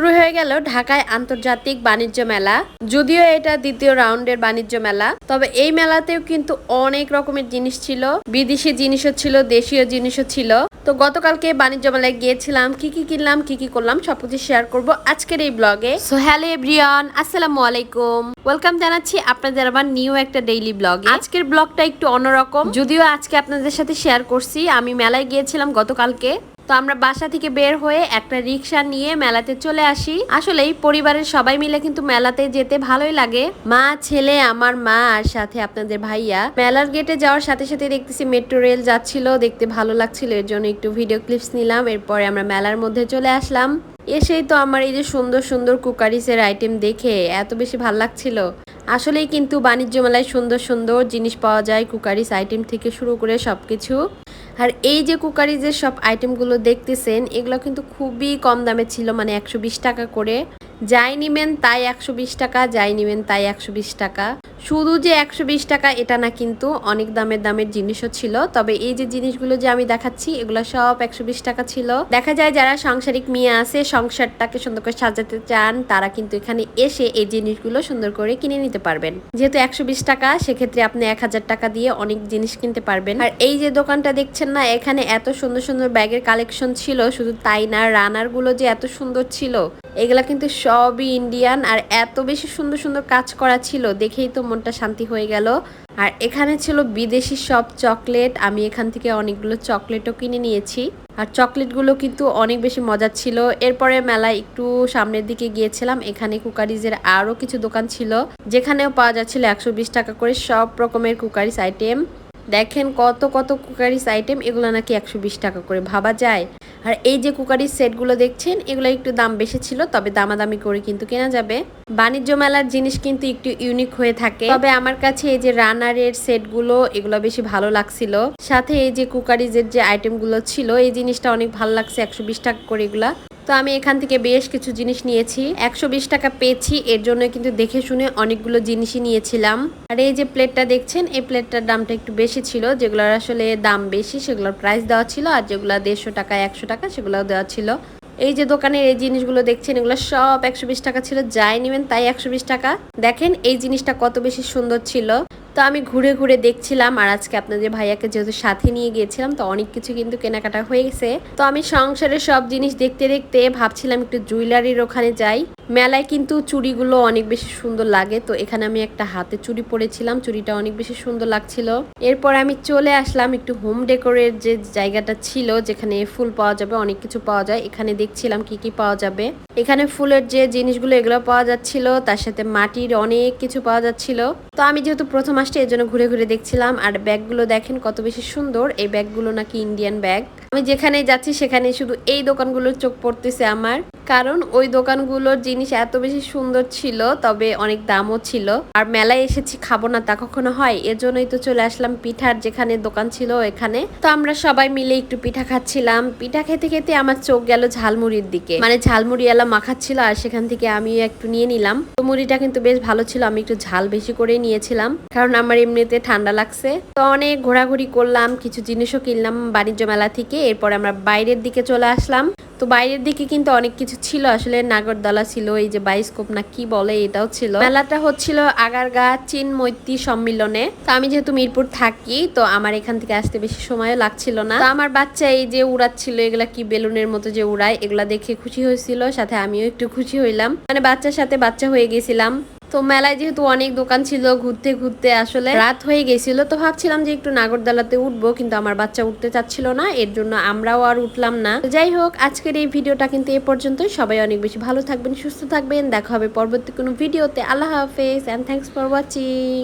শুরু হয়ে গেল ঢাকায় আন্তর্জাতিক বাণিজ্য মেলা। যদিও এটা দ্বিতীয় রাউন্ডের বাণিজ্য মেলা, তবে এই মেলাতেও কিন্তু অনেক রকমের জিনিস ছিল। বিদেশি জিনিসও ছিল, দেশীয় জিনিসও ছিল। তো গতকালকে বাণিজ্য মেলায় গিয়েছিলাম, কি কি কিনলাম, কি কি করলাম, সবকিছু শেয়ার করব আজকের এই ব্লগে সো হ্যালো এভরিওয়ান আসসালামু আলাইকুম। ওয়েলকাম জানাচ্ছি আপনাদের আবার নিউ একটা ডেইলি ব্লগ আজকের ব্লগটা একটু অন্যরকম। যদিও আজকে আপনাদের সাথে শেয়ার করছি, আমি মেলায় গিয়েছিলাম গতকালকে। তো আমরা বাসা থেকে বের হয়ে একটা রিক্সা নিয়ে মেলাতে চলে আসি। আসলে পরিবারের সবাই মিলে কিন্তু মেলাতে যেতে ভালোই লাগে। মা, ছেলে, আমার মা আর সাথে আপনাদের ভাইয়া। মেলার গেটে যাওয়ার সাথে সাথে দেখতেছি মেট্রো রেল যাচ্ছিল, দেখতে ভালো লাগছিল, এর জন্য একটু ভিডিও ক্লিপস নিলাম, এরপরে আমরা মেলার মধ্যে চলে আসলাম। এসেই তো আমার এই যে সুন্দর সুন্দর কুকারিসের আইটেম দেখে এত বেশি ভালো লাগছিল। আসলেই কিন্তু বাণিজ্য মেলায় সুন্দর সুন্দর জিনিস পাওয়া যায়, কুকারিস আইটেম থেকে শুরু করে সবকিছু। আর এই যে কুকারি যে সব আইটেমগুলো দেখতেছেন, এগুলো কিন্তু খুবই কম দামে ছিল মানে একশো বিশ টাকা করে। যাই নিবেন তাই একশো বিশ টাকা, যাই নিবেন তাই একশো বিশ টাকা। শুধু যে একশো বিশ টাকা, এটা না কিন্তু অনেক দামের দামের জিনিসও ছিল। তবে এই যে জিনিসগুলো যে আমি দেখাচ্ছি, এগুলো সব একশো বিশ টাকা ছিল। দেখা যায় যারা সাংসারিক মেয়ে আছে, সংসারটাকে সুন্দর করে সাজাতে চান, তারা কিন্তু এখানে এসে এই জিনিসগুলো সুন্দর করে কিনে নিতে পারবেন। যেহেতু একশো বিশ টাকা, সেক্ষেত্রে আপনি এক হাজার টাকা দিয়ে অনেক জিনিস কিনতে পারবেন। আর এই যে দোকানটা দেখছেন না, এখানে এত সুন্দর সুন্দর ব্যাগের কালেকশন ছিল। শুধু তাই না রানারগুলো যে এত সুন্দর ছিল, এগুলা কিন্তু সবই ইন্ডিয়ান আর এত বেশি সুন্দর সুন্দর কাজ করা ছিল দেখেই তো মনটা শান্তি হয়ে গেল। আর এখানে ছিল বিদেশি সব চকলেট, আমি এখান থেকে অনেকগুলো চকলেটও কিনে নিয়েছি। আর চকলেটগুলো কিন্তু অনেক বেশি মজার ছিল। এরপরে মেলায় একটু সামনের দিকে গিয়েছিলাম, এখানে কুকারিজের আরও কিছু দোকান ছিল, যেখানেও পাওয়া যাচ্ছিল একশো বিশ টাকা করে সব রকমের কুকারিজ আইটেম দেখেন কত কত কুকারিস আইটেম এগুলো নাকি একশো বিশ টাকা করে, ভাবা যায়? আর এই যে কুকারির সেটগুলো দেখছেন, এগুলো একটু দাম বেশি ছিল, তবে দামাদামি করে কিন্তু কেনা যাবে। বাণিজ্য মেলার জিনিস কিন্তু একটু ইউনিক হয়ে থাকে। তবে আমার কাছে এই যে রানারের সেটগুলো, এগুলো বেশি ভালো লাগছিল। সাথে এই যে কুকারিজের যে আইটেমগুলো ছিল, এই জিনিসটা অনেক ভালো লাগছে, একশো বিশ টাকা করে এগুলা। তো আমি এখান থেকে বেশ কিছু জিনিস নিয়েছি। একশো বিশ টাকা পেয়েছি। এর জন্য কিন্তু দেখে শুনে অনেকগুলো জিনিসই নিয়েছিলাম। আর এই যে প্লেটটা দেখছেন, এই প্লেটটার দামটা একটু বেশি ছিল। যেগুলোর আসলে দাম বেশি, সেগুলোর প্রাইস দেওয়া ছিল। আর যেগুলো দেড়শো টাকা, একশো টাকা, সেগুলোও দেওয়া ছিল। এই যে দোকানের এই জিনিসগুলো দেখছেন, এগুলো সব একশো বিশ টাকা ছিল। যাই নেবেন তাই একশো বিশ টাকা। দেখেন এই জিনিসটা কত বেশি সুন্দর ছিল। তো আমি ঘুরে ঘুরে দেখছিলাম আর আজকে আপনাদের ভাইয়াকে যেহেতু সাথে নিয়ে গিয়েছিলাম, তো অনেক কিছু কিন্তু কেনাকাটা হয়ে গেছে। তো আমি সংসারের সব জিনিস দেখতে দেখতে ভাবছিলাম একটু জুয়েলারির ওখানে যাই। মেলায় কিন্তু চুড়িগুলো অনেক বেশি সুন্দর লাগে, তো এখানে আমি একটা হাতে চুড়ি পরেছিলাম, চুড়িটা অনেক বেশি সুন্দর লাগছিল। এরপর আমি চলে আসলাম একটু হোম ডেকোরের যে জায়গাটা ছিল, যেখানে ফুল পাওয়া যাবে, অনেক কিছু পাওয়া যায়। এখানে দেখছিলাম কি কি পাওয়া যাবে। এখানে ফুলের যে জিনিসগুলো এগুলো পাওয়া যাচ্ছিল, তার সাথে মাটির অনেক কিছু পাওয়া যাচ্ছিল। তো আমি যেহেতু প্রথম আসছি এর জন্য ঘুরে ঘুরে দেখছিলাম। আর ব্যাগগুলো দেখেন কত বেশি সুন্দর। এই ব্যাগগুলো নাকি ইন্ডিয়ান ব্যাগ আমি যেখানে যাচ্ছি সেখানে শুধু এই দোকানগুলোর চোখ পড়তেছে আমার। কারণ ওই দোকানগুলোর জিনিস এত বেশি সুন্দর ছিল, তবে অনেক দামও ছিল। আর মেলায় এসেছি, খাব না তা কখনো হয়। এর জন্যই তো চলে আসলাম পিঠার যেখানে দোকান ছিল এখানে তো আমরা সবাই মিলে একটু পিঠা খাচ্ছিলাম। পিঠা খেতে খেতে আমার চোখ গেল ঝালমুড়ির দিকে। মানে ঝালমুড়ি এলা মাখাচ্ছিল, আর সেখান থেকে আমি একটু নিয়ে নিলাম। তো মুড়িটা কিন্তু বেশ ভালো ছিল, আমি একটু ঝাল বেশি করে নিয়েছিলাম। কারণ আমার এমনিতে ঠান্ডা লাগছে। তো অনেক ঘোরাঘুরি করলাম, কিছু জিনিসও কিনলাম বাণিজ্য মেলা থেকে। এরপর আমরা বাইরের দিকে চলে আসলাম। তো বাইরের দিকে কিন্তু অনেক কিছু ছিল, আসলে নাগরদলা ছিল, এই যে বাইস্কোপ না কি বলে এটাও ছিল। মেলাটা হচ্ছিল আগারগা চীন মৈত্রী সম্মিলনে। তো আমি যেহেতু মিরপুর থাকি, তো আমার এখান থেকে আসতে বেশি সময়ও লাগছিল না। তো আমার বাচ্চা এই যে উড়াচ্ছিল, এগুলা কি বেলুনের মতো যে উড়ায়, এগুলা দেখে খুশি হয়েছিল, সাথে আমিও একটু খুশি হইলাম। মানে বাচ্চার সাথে বাচ্চা হয়ে গেছিলাম। তো মেলায় যেহেতু অনেক দোকান ছিল ঘুরতে ঘুরতে আসলে রাত হয়ে গেছিল, তো ভাবছিলাম যে একটু নাগরদোলাতে উঠবো, কিন্তু আমার বাচ্চা উঠতে চাচ্ছিল না, এর জন্য আমরাও আর উঠলাম না। যাই হোক, আজকের এই ভিডিওটা কিন্তু এ পর্যন্ত সবাই অনেক বেশি ভালো থাকবেন, সুস্থ থাকবেন। দেখা হবে পরবর্তী কোনো ভিডিওতে। আল্লাহ হাফেজ অ্যান্ড থ্যাংকস ফর ওয়াচিং